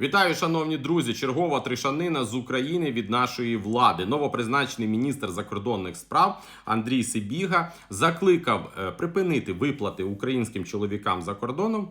Вітаю, шановні друзі! Чергова тришанина з України від нашої влади. Новопризначений міністр закордонних справ Андрій Сибіга закликав е, припинити виплати українським чоловікам за кордоном.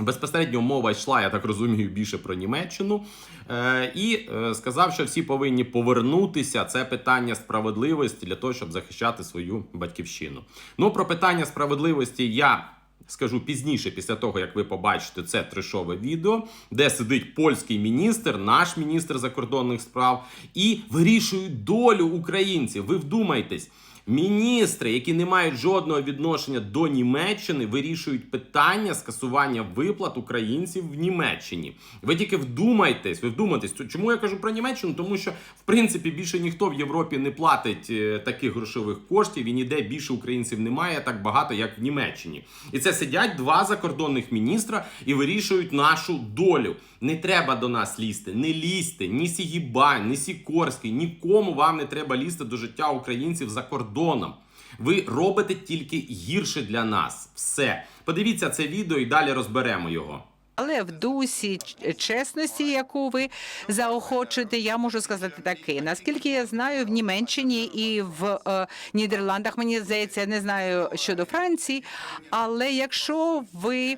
Безпосередньо мова йшла, я так розумію, більше про Німеччину. Е, і е, сказав, що всі повинні повернутися. Це питання справедливості для того, щоб захищати свою батьківщину. Ну, про питання справедливості я скажу пізніше, після того, як ви побачите це трешове відео, де сидить польський міністр, наш міністр закордонних справ, і вирішують долю українців. Ви вдумайтесь. Міністри, які не мають жодного відношення до Німеччини, вирішують питання скасування виплат українців в Німеччині. Ви тільки вдумайтесь, ви вдумайтесь. Чому я кажу про Німеччину? Тому що в принципі більше ніхто в Європі не платить е, таких грошових коштів і ніде більше українців немає так багато, як в Німеччині. І це сидять два закордонних міністра і вирішують нашу долю. Не треба до нас лізти, не лізьте, ні Сігібань, ні Сікорський, нікому вам не треба лізти до життя українців за кордоном. Ви робите тільки гірше для нас. Все. Подивіться це відео і далі розберемо його. Але в дусі чесності, яку ви заохочуєте, я можу сказати таке. Наскільки я знаю, в Німеччині і в е, Нідерландах, мені здається, не знаю щодо Франції, але якщо ви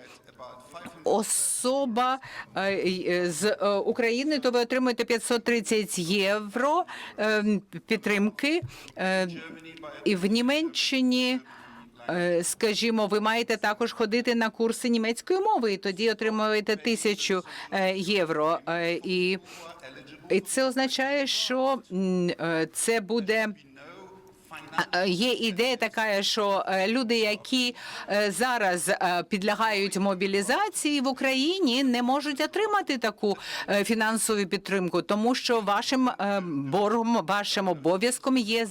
Особа е, з е, України, то ви отримуєте 530 євро е, підтримки. Е, І в Німеччині Е, Скажімо, ви маєте також ходити на курси німецької мови, і тоді отримуєте тисячу е, євро. Е, І, це означає, що е, це буде. Е, Є ідея така, що е, люди, які е, зараз підлягають мобілізації в Україні, не можуть отримати таку фінансову підтримку, тому що вашим боргом, вашим обов'язком є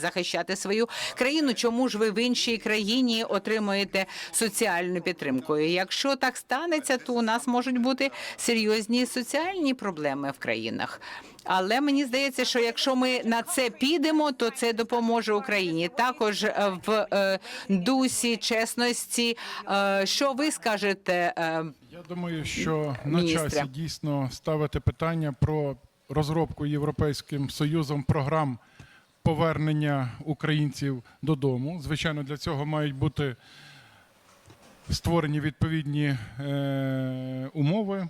захищати свою країну. Чому ж ви в іншій країні отримуєте соціальну підтримку? Якщо так станеться, то у нас можуть бути серйозні соціальні проблеми в країнах. Але мені здається, що якщо ми на це підемо, то це допоможе Україні. Також е, в е, дусі чесності. Е, Що ви скажете? Я думаю, що на Міністра. часі дійсно ставити питання про розробку Європейським Союзом програм повернення українців додому. Звичайно, для цього мають бути створені відповідні е, умови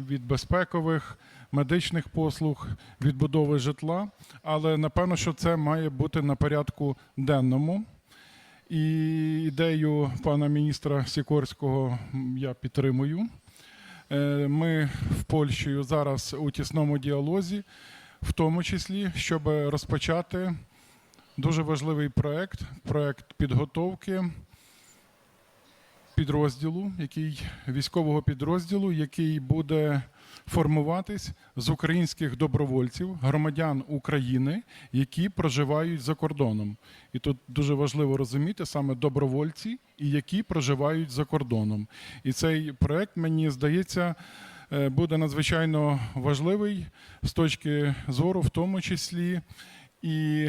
від безпекових, медичних послуг, відбудови житла. Але напевно, що це має бути на порядку денному. І ідею пана міністра Сікорського я підтримую. Е, Ми в Польщі зараз у тісному діалозі, в тому числі, щоб розпочати дуже важливий проект, проект підготовки підрозділу, який військового підрозділу, який буде формуватись з українських добровольців, громадян України, які проживають за кордоном. І тут дуже важливо розуміти саме добровольці, і які проживають за кордоном. І цей проект, мені здається, е, буде надзвичайно важливий з точки зору, в тому числі і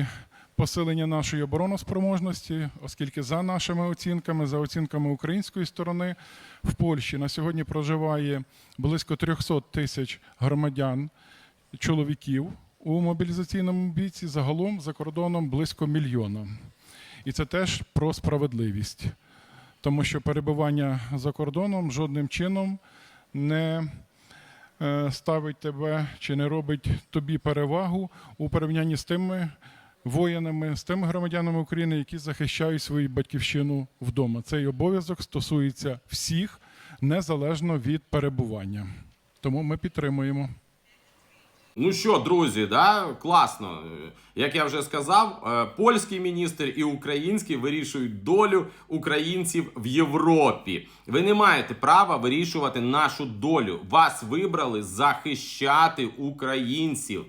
посилення нашої обороноспроможності, оскільки за нашими оцінками, за оцінками української сторони, в Польщі на сьогодні проживає близько 300 тисяч громадян, чоловіків у мобілізаційному віці, загалом за кордоном близько мільйона. І це теж про справедливість, тому що перебування за кордоном жодним чином не е, ставить тебе чи не робить тобі перевагу у порівнянні з тими воїнами, з тими громадянами України, які захищають свою батьківщину вдома. Цей обов'язок стосується всіх незалежно від перебування. Тому ми підтримуємо. Ну що, друзі, да, класно. Як я вже сказав, е, польський міністр і український вирішують долю українців в Європі. Ви не маєте права вирішувати нашу долю. Вас вибрали захищати українців.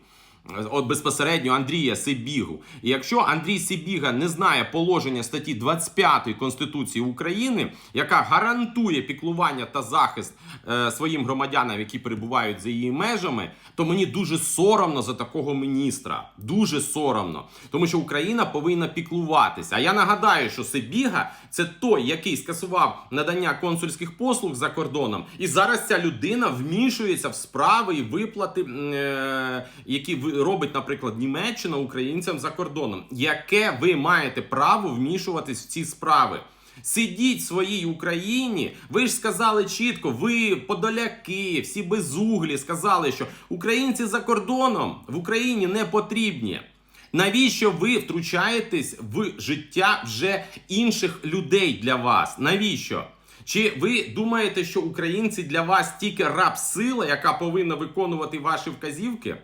От безпосередньо Андрія Сибігу. І якщо Андрій Сибіга не знає положення статті 25 Конституції України, яка гарантує піклування та захист е, своїм громадянам, які перебувають за її межами, то мені дуже соромно за такого міністра. Дуже соромно, тому що Україна повинна піклуватися. А я нагадаю, що Сибіга це той, який скасував надання консульських послуг за кордоном, і зараз ця людина вмішується в справи і виплати, е, які ви- робить, наприклад, Німеччина українцям за кордоном. Яке ви маєте право вмішуватись в ці справи? Сидіть в своїй Україні. Ви ж сказали чітко, ви подоляки, всі безуглі сказали, що українці за кордоном в Україні не потрібні. Навіщо ви втручаєтесь в життя вже інших людей для вас? Навіщо? Чи ви думаєте, що українці для вас тільки раб сила, яка повинна виконувати ваші вказівки?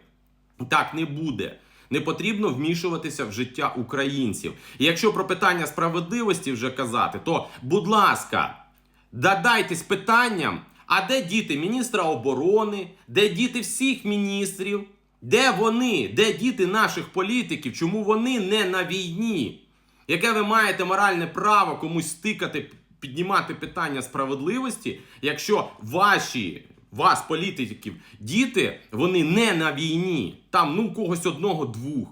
Так не буде. Не потрібно вмішуватися в життя українців. І якщо про питання справедливості вже казати, то будь ласка, додайтесь питанням, а де діти міністра оборони, де діти всіх міністрів, де вони, де діти наших політиків, чому вони не на війні? Яке ви маєте моральне право комусь стикати, піднімати питання справедливості, якщо ваші вас, політиків, діти, вони не на війні. Там ну когось одного-двох.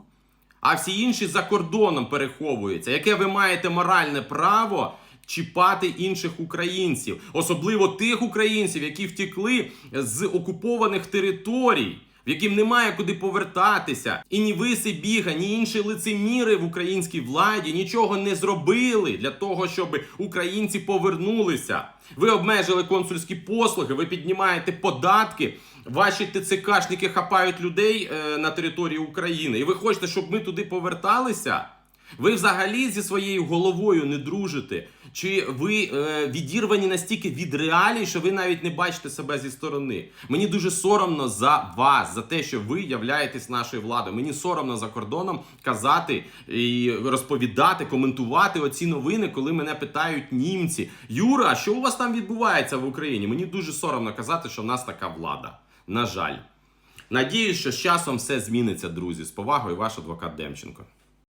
А всі інші за кордоном переховуються. Яке ви маєте моральне право чіпати інших українців, особливо тих українців, які втекли з окупованих територій, яким немає куди повертатися, і ні ви Сибіга, ні інші лицеміри в українській владі нічого не зробили для того, щоб українці повернулися. Ви обмежили консульські послуги, ви піднімаєте податки. Ваші ТЦКшники хапають людей е, на території України, і ви хочете, щоб ми туди поверталися? Ви взагалі зі своєю головою не дружите? Чи ви е, відірвані настільки від реалій, що ви навіть не бачите себе зі сторони? Мені дуже соромно за вас, за те, що ви являєтесь нашою владою. Мені соромно за кордоном казати і розповідати, коментувати оці новини, коли мене питають німці. Юра, що у вас там відбувається в Україні? Мені дуже соромно казати, що в нас така влада. На жаль. Надіюсь, що з часом все зміниться, друзі. З повагою, ваш адвокат Демченко.